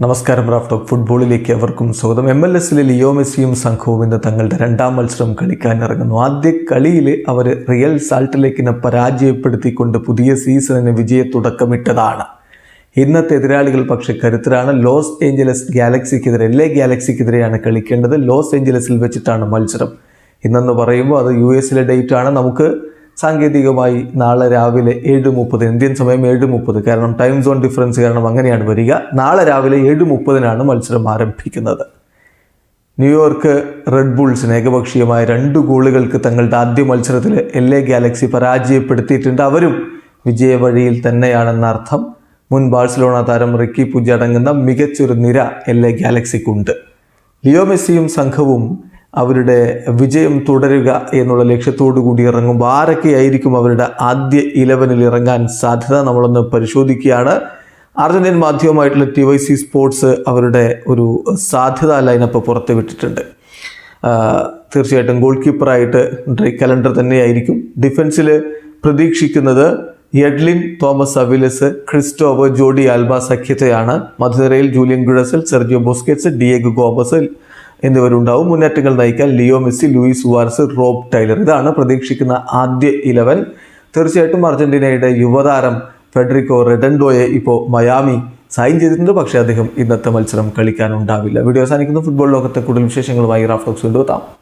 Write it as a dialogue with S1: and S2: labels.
S1: നമസ്കാരം റാഫ്റ്റോക്ക് ഫുട്ബോളിലേക്ക് അവർക്കും സ്വാഗതം. എം എൽ എസിലെ ലിയോ മെസ്സിയും സംഘവും ഇന്ന് തങ്ങളുടെ രണ്ടാം മത്സരം കളിക്കാൻ ഇറങ്ങുന്നു. ആദ്യ കളിയിൽ അവർ റിയൽ സാൾട്ടിലേക്കിനെ പരാജയപ്പെടുത്തിക്കൊണ്ട് പുതിയ സീസണിന് വിജയ തുടക്കമിട്ടതാണ് ഇന്നത്തെ എതിരാളികൾ പക്ഷേ കരുത്തരാണ്. ലോസ് ഏഞ്ചലസ് ഗാലക്സിക്കെതിരെ എല്ലേ ഗാലക്സിക്കെതിരെയാണ് കളിക്കേണ്ടത്. ലോസ് ഏഞ്ചലസിൽ വെച്ചിട്ടാണ് മത്സരം. ഇന്നെന്ന് പറയുമ്പോൾ അത് യു എസിലെ ഡേറ്റ് ആണ് നമുക്ക് സാങ്കേതികമായി നാളെ രാവിലെ ഏഴ് മുപ്പത് ഇന്ത്യൻ സമയം ഏഴ് മുപ്പത് കാരണം ടൈം സോൺ ഡിഫറൻസ് കാരണം അങ്ങനെയാണ് വരിക. നാളെ രാവിലെ ഏഴ് മുപ്പതിനാണ് മത്സരം ആരംഭിക്കുന്നത്. ന്യൂയോർക്ക് റെഡ് ബുൾസിന് ഏകപക്ഷീയമായ രണ്ട് ഗോളുകൾക്ക് തങ്ങളുടെ ആദ്യ മത്സരത്തിൽ എൽ എ ഗാലക്സി പരാജയപ്പെടുത്തിയിട്ടുണ്ട്. അവരും വിജയവഴിയിൽ തന്നെയാണെന്ന അർത്ഥം. മുൻ ബാഴ്സലോണ താരം റിക്കി പുജ അടങ്ങുന്ന മികച്ചൊരു നിര എൽ എ ഗാലക്സിക്കുണ്ട് ലിയോ മെസ്സിയും സംഘവും അവരുടെ വിജയം തുടരുക എന്നുള്ള ലക്ഷ്യത്തോടു കൂടി ഇറങ്ങുമ്പോൾ ആരൊക്കെയായിരിക്കും അവരുടെ ആദ്യ ഇലവനിൽ ഇറങ്ങാൻ സാധ്യത നമ്മളൊന്ന് പരിശോധിക്കുകയാണ്. അർജന്റീൻ മാധ്യമമായിട്ടുള്ള ടി വൈ സി സ്പോർട്സ് അവരുടെ ഒരു സാധ്യത ലൈനപ്പ് പുറത്തുവിട്ടിട്ടുണ്ട് തീർച്ചയായിട്ടും ഗോൾ കീപ്പറായിട്ട് ഡ്രൈ കലണ്ടർ തന്നെയായിരിക്കും. ഡിഫൻസിൽ പ്രതീക്ഷിക്കുന്നത് എഡ്ലിൻ തോമസ് അവിലസ് ക്രിസ്റ്റോവ് ജോഡി ആൽബ സഖ്യത്തെയാണ് മധുരയിൽ Julian Gressel Sergio Busquets Diego Gomez എന്നിവരുണ്ടാവും. മുന്നേറ്റങ്ങൾ നയിക്കാൻ Leo Messi Luis Suarez Rob Taylor. ഇതാണ് പ്രതീക്ഷിക്കുന്ന ആദ്യ ഇലവൻ. തീർച്ചയായിട്ടും അർജന്റീനയുടെ യുവതാരം ഫെഡറിക്കോ റെഡൻഡോയെ ഇപ്പോൾ മയാമി സൈൻ ചെയ്തിട്ടുണ്ട്. പക്ഷേ അദ്ദേഹം ഇന്നത്തെ മത്സരം കളിക്കാനുണ്ടാവില്ല വീഡിയോ അവസാനിക്കുന്ന. ഫുട്ബോൾ ലോകത്തെ കൂടുതൽ വിശേഷങ്ങളുമായി റാഫ്റ്റോക്സ് കൊണ്ടുവെത്താം.